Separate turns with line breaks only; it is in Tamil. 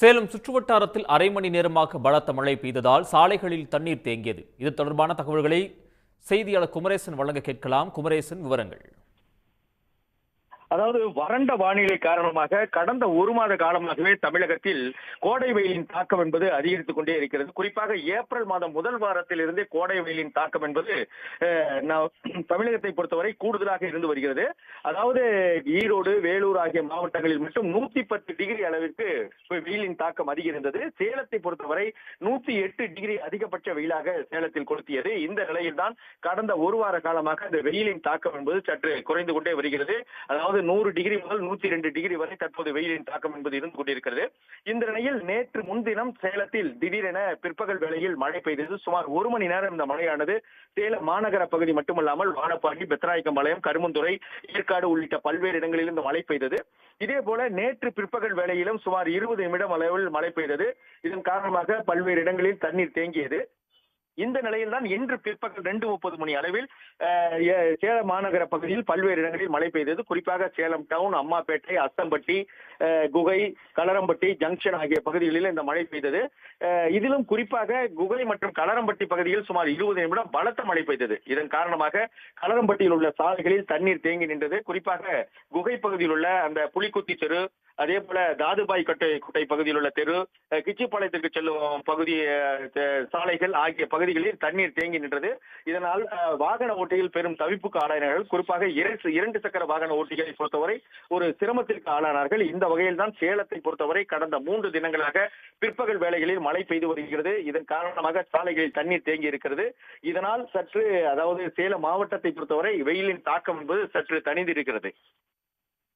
சேலம் சுற்றுவட்டாரத்தில் அரை மணி நேரமாக பலத்த மழை பெய்ததால் சாலைகளில் தண்ணீர் தேங்கியது. இது தொடர்பான தகவல்களை செய்தியாளர் குமரேசன் வழங்க கேட்கலாம். குமரேசன் விவரங்கள்.
அதாவது வறண்ட வானிலை காரணமாக கடந்த ஒரு மாத காலமாகவே தமிழகத்தில் கோடை வெயிலின் தாக்கம் என்பது அதிகரித்துக் கொண்டே இருக்கிறது. குறிப்பாக ஏப்ரல் மாதம் முதல் வாரத்தில் இருந்தே கோடை வெயிலின் தாக்கம் என்பது தமிழகத்தை பொறுத்தவரை கூடுதலாக இருந்து வருகிறது. அதாவது ஈரோடு வேலூர் ஆகிய மாவட்டங்களில் மட்டும் நூத்தி பத்து டிகிரி அளவிற்கு வெயிலின் தாக்கம் அதிகரித்தது சேலத்தை பொறுத்தவரை நூத்தி எட்டு டிகிரி அதிகபட்ச வெயிலாக சேலத்தில் கொளுத்தியது. இந்த நிலையில்தான் கடந்த ஒரு வார காலமாக இந்த வெயிலின் தாக்கம் என்பது சற்று குறைந்து கொண்டே வருகிறது. அதாவது அதாவது நூறு டிகிரி முதல் நூத்தி ரெண்டு டிகிரி வரை தற்போது வெயிலின் தாக்கம் என்பது இருந்து கொண்டிருக்கிறது. இந்த நிலையில் நேற்று முன்தினம் சேலத்தில் திடீரென பிற்பகல் வேளையில் மழை பெய்தது. சுமார் ஒரு மணி நேரம் இந்த மழையானது சேலம் மாநகர பகுதி மட்டுமல்லாமல் வானப்பாடி பெத்தராயக்கம்பாளையம் கருமந்துறை ஏற்காடு உள்ளிட்ட பல்வேறு இடங்களில் இந்த மழை பெய்தது. இதே போல நேற்று பிற்பகல் வேளையிலும் சுமார் இருபது நிமிடம் அளவில் மழை பெய்தது. இதன் காரணமாக பல்வேறு இடங்களில் தண்ணீர் தேங்கியது. இந்த நிலையில் தான் இன்று பிற்பகல் ரெண்டு முப்பது மணி அளவில் சேலம் மாநகர பகுதியில் பல்வேறு இடங்களில் மழை பெய்தது. குறிப்பாக சேலம் டவுன் அம்மாப்பேட்டை அஸ்தம்பட்டி குகை கலரம்பட்டி ஜங்ஷன் ஆகிய பகுதிகளில் இந்த மழை பெய்தது. இதிலும் குறிப்பாக குகை மற்றும் கலரம்பட்டி பகுதியில் சுமார் இருபது நிமிடம் பலத்த மழை பெய்தது. இதன் காரணமாக கலரம்பட்டியில் உள்ள சாலைகளில் தண்ணீர் தேங்கி நின்றது. குறிப்பாக குகை பகுதியில் உள்ள அந்த புலிக்குத்தி தெரு அதே போல தாதுபாய் கட்டை குட்டை பகுதியில் உள்ள தெரு கிச்சிப்பாளையத்திற்கு செல்லும் பகுதி சாலைகள் ஆகிய பகுதிகளில் தண்ணீர் தேங்கி நின்றது. இதனால் வாகன ஓட்டிகள் பெரும் தவிப்புக்கு ஆளானார்கள் குறிப்பாக இரண்டு இரண்டு சக்கர வாகன ஓட்டிகளை பொறுத்தவரை ஒரு சிரமத்திற்கு ஆளானார்கள். இந்த வகையில் தான் சேலத்தை பொறுத்தவரை கடந்த மூன்று தினங்களாக பிற்பகல் வேளைகளில் மழை பெய்து வருகிறது. இதன் காரணமாக சாலைகளில் தண்ணீர் தேங்கி இருக்கிறது. இதனால் சற்று அதாவது சேலம் மாவட்டத்தை பொறுத்தவரை வெயிலின் தாக்கம் என்பது சற்று தணிந்திருக்கிறது.